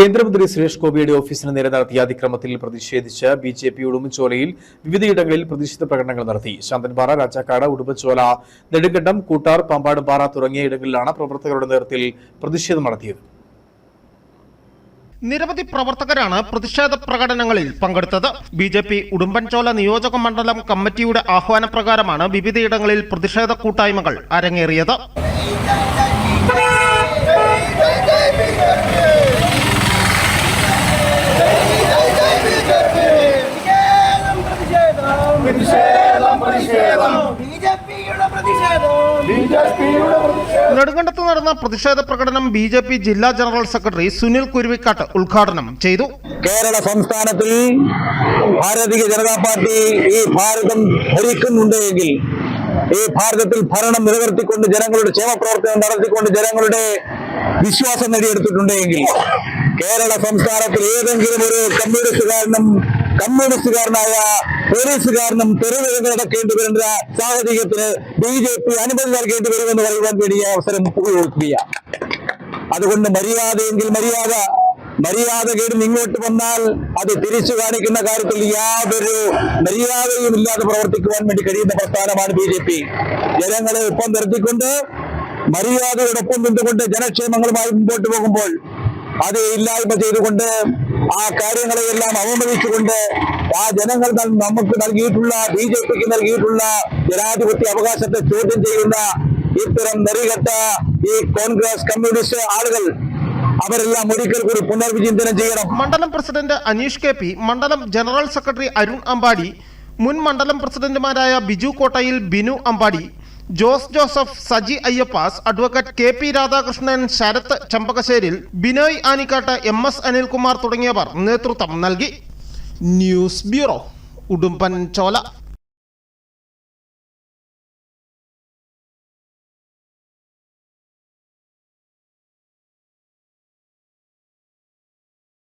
കേന്ദ്രമന്ത്രി സുരേഷ് ഗോപിയുടെ ഓഫീസിന് നേരെ നടത്തിയ അതിക്രമത്തിൽ പ്രതിഷേധിച്ച് ബി ജെ പി ഉടുമ്പൻചോലയിൽ വിവിധയിടങ്ങളിൽ പ്രതിഷേധ പ്രകടനങ്ങൾ നടത്തി. ശാന്തൻപാറ രാജാക്കാട് ഉടുമ്പൻചോല നെടുങ്കണ്ടം കൂട്ടാർ പാമ്പാടുംപാറ തുടങ്ങിയ ഇടങ്ങളിലാണ് പ്രവർത്തകരുടെ നേതൃത്വത്തിൽ പ്രതിഷേധം നടത്തിയത്. നിരവധി പ്രവർത്തകരാണ് പ്രതിഷേധ പ്രകടനങ്ങളിൽ പങ്കെടുത്തത്. ബി ജെ പി ഉടുമ്പൻചോല നിയോജക മണ്ഡലം കമ്മിറ്റിയുടെ ആഹ്വാനപ്രകാരമാണ് വിവിധയിടങ്ങളിൽ പ്രതിഷേധ കൂട്ടായ്മകൾ അരങ്ങേറിയത് ബിജെപിയുടെ പ്രതിഷേധം നെടുങ്കണ്ടത്ത് നടന്ന പ്രതിഷേധ പ്രകടനം ബി ജെ പി ജില്ലാ ജനറൽ സെക്രട്ടറി സുനിൽ കുരുവിക്കാട്ട് ഉദ്ഘാടനം ചെയ്തു. കേരള സംസ്ഥാനത്തിൽ ഭാരതീയ ജനതാ പാർട്ടി ഈ ഭാരതം ഭരിക്കുന്നുണ്ടെങ്കിൽ ഈ ഭാരതത്തിൽ ഭരണം നിലനിർത്തിക്കൊണ്ട് ജനങ്ങളുടെ ക്ഷേമപ്രവർത്തനം നടത്തിക്കൊണ്ട് ജനങ്ങളുടെ വിശ്വാസം നേടിയെടുത്തിട്ടുണ്ട് എങ്കിൽ കേരള സംസ്ഥാനത്തിൽ ഏതെങ്കിലും ഒരു കമ്മ്യൂണിസ്റ്റുകാരനും കമ്മ്യൂണിസ്റ്റുകാരനായ പോലീസുകാരനും തെരുവുകൾ നടക്കേണ്ടി വരുന്ന സാഹചര്യത്തിന് ബി ജെ പി അനുമതി നൽകേണ്ടി വരുമെന്ന് പറയുവാൻ വേണ്ടി ഈ അവസരം ഉപയോഗിക്കുകയാണ് അതുകൊണ്ട് മര്യാദയെങ്കിൽ മര്യാദ മര്യാദകേടും ഇങ്ങോട്ട് വന്നാൽ അത് തിരിച്ചു കാണിക്കുന്ന കാര്യത്തിൽ യാതൊരു മര്യാദയും ഇല്ലാതെ പ്രവർത്തിക്കുവാൻ വേണ്ടി കഴിയുന്ന പ്രസ്ഥാനമാണ് ബി ജെ പി. ജനങ്ങളെ ഒപ്പം നിർത്തിക്കൊണ്ട് മര്യാദയോടൊപ്പം നിന്നുകൊണ്ട് ജനക്ഷേമങ്ങളുമായി മുമ്പോട്ട് പോകുമ്പോൾ അത് ഇല്ലായ്മ ചെയ്തുകൊണ്ട് ആ കാര്യങ്ങളെയെല്ലാം അവമതിച്ചുകൊണ്ട് ആ ജനങ്ങൾ നമുക്ക് നൽകിയിട്ടുള്ള ബി ജെ പിക്ക് നൽകിയിട്ടുള്ള ജനാധിപത്യ അവകാശത്തെ ചോദ്യം ചെയ്യുന്ന ഇത്തരം നെറികെട്ട ഈ കോൺഗ്രസ് കമ്മ്യൂണിസ്റ്റ് ആളുകൾ അവരെല്ലാം ഒരിക്കൽ കൂടി പുനർവിചിന്തനം ചെയ്യണം. മണ്ഡലം പ്രസിഡന്റ് അനീഷ് കെ പി മണ്ഡലം ജനറൽ സെക്രട്ടറി അരുൺ അമ്പാടി മുൻ മണ്ഡലം പ്രസിഡന്റുമാരായ Biju Kottayil Binu Ambadi Jose Joseph Saji Ayyappas advocate K P Radhakrishnan Sarath Champakasseril Binoy Anikkattu M S Anilkumar തുടങ്ങിയവർ നേതൃത്വം നൽകി. News bureau Udumbanchola.